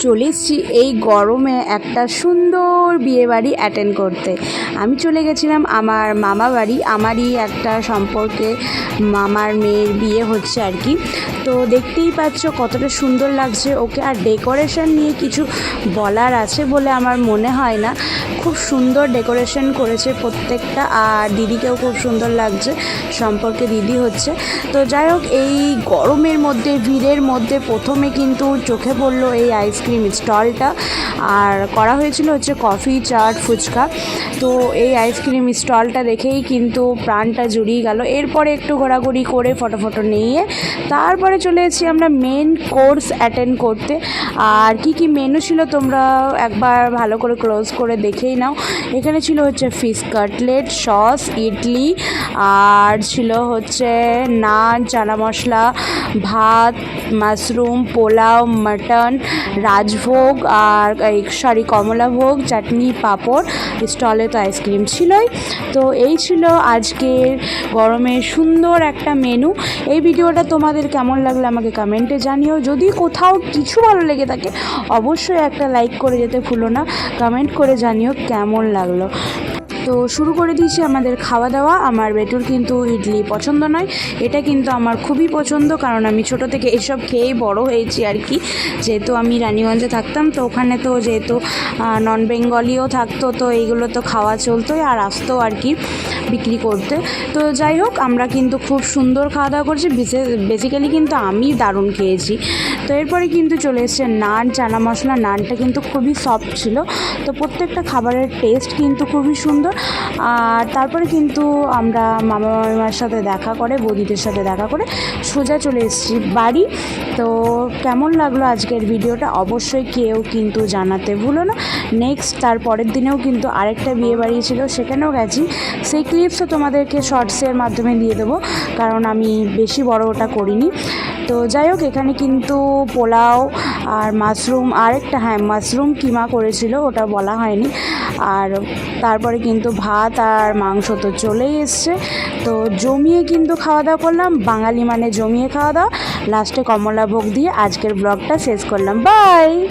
চলে এসেছি এই গরমে একটা সুন্দর বিয়েবাড়ি অ্যাটেন্ড করতে। আমি চলে গেছিলাম আমার মামা বাড়ি। আমারই একটা সম্পর্কে মামার মেয়ের বিয়ে হচ্ছে আর কি। তো দেখতেই পাচ্ছ কতটা সুন্দর লাগছে। ওকে আর ডেকোরেশন নিয়ে কিছু বলার আছে বলে আমার মনে হয় না। খুব সুন্দর ডেকোরেশন করেছে প্রত্যেকটা আর দিদিকেও খুব সুন্দর লাগছে। সম্পর্কে দিদি হচ্ছে। তো যাই হোক, এই গরমের মধ্যে, ভিড়ের মধ্যে প্রথমে কিন্তু চোখে পড়ল এই আইসক্রিম স্টলটা। আর করা হয়েছিল হচ্ছে কফি, চাট, ফুচকা। তো এই আইসক্রিম স্টলটা দেখেই কিন্তু প্রাণটা জুড়িয়ে গেল। এরপরে একটু ঘোরাঘুরি করে ফটো ফটো নিয়ে তারপরে চলে এসেছি আমরা মেন কোর্স অ্যাটেন্ড করতে। আর কি কি মেনু ছিল তোমরা একবার ভালো করে ক্লোজ করে দেখেই নাও। এখানে ছিল হচ্ছে ফিশ কাটলেট সস ইডলি। আর ছিল হচ্ছে নান, চানা মশলা, ভাত মাশরুম পোলাও মাটন রাজভোগ আর এই সরি কমলাভোগ, চাটনি, পাঁপড়, স্টলে তো আইসক্রিম ছিলই। তো এই ছিল আজকের গরমে সুন্দর একটা মেনু। এই ভিডিওটা তোমাদের কেমন লাগল আমাকে কমেন্টে জানিও। যদি কোথাও কিছু ভালো লেগে থাকে, অবশ্যই একটা লাইক করে যেতে ভুলো না। কমেন্ট করে জানিও কেমন লাগল। তো শুরু করে দিয়েছি আমাদের খাওয়া দাওয়া আমার বেটুর কিন্তু ইডলি পছন্দ নয়। এটা কিন্তু আমার খুবই পছন্দ, কারণ আমি ছোট থেকে এসব খেয়েই বড় হয়েছি আর কি। যেহেতু আমি রানীগঞ্জে থাকতাম, তো ওখানে তো যেহেতু নন বেঙ্গলিও থাকতো, তো এইগুলো তো খাওয়া চলতোই আর আসতো আর কি বিক্রি করতে। তো যাই হোক, আমরা কিন্তু খুব সুন্দর খাওয়া দাওয়া করছি বেসিক্যালি কিন্তু আমি দারুণ খেয়েছি। তো এরপরে কিন্তু চলে এসছে নান, চানা মশলা। নানটা কিন্তু খুবই সফট ছিল। তো প্রত্যেকটা খাবারের টেস্ট কিন্তু খুবই সুন্দর। আর তারপরে কিন্তু আমরা মামা মামিমার সাথে দেখা করে, বৌদিদের সাথে দেখা করে সোজা চলে এসেছি বাড়ি। তো কেমন লাগল আজকের ভিডিওটা অবশ্যই কেউ কিন্তু জানাতে ভুলো না। নেক্সট তার পরের দিনেও কিন্তু আরেকটা বিয়ে বাড়ি ছিল, সেখানেও গেছি। সেই ক্লিপসও তোমাদেরকে শর্টসের মাধ্যমে দিয়ে দেবো, কারণ আমি বেশি বড় ওটা করিনি। তো যাই হোক, এখানে কিন্তু পোলাও আর মাশরুম আরেকটা হ্যাঁ মাশরুম কিমা করেছিল, ওটা বলা হয়নি। আর তারপরে কিন্তু ভাত আর মাংস তো চলেই এসছে। তো জমিয়ে কিন্তু খাওয়া দাওয়া করলাম, বাঙালি মানে জমিয়ে খাওয়া দাওয়া। লাস্টে কমলাভোগ দিয়ে আজকের ব্লগটা শেষ করলাম। বাই!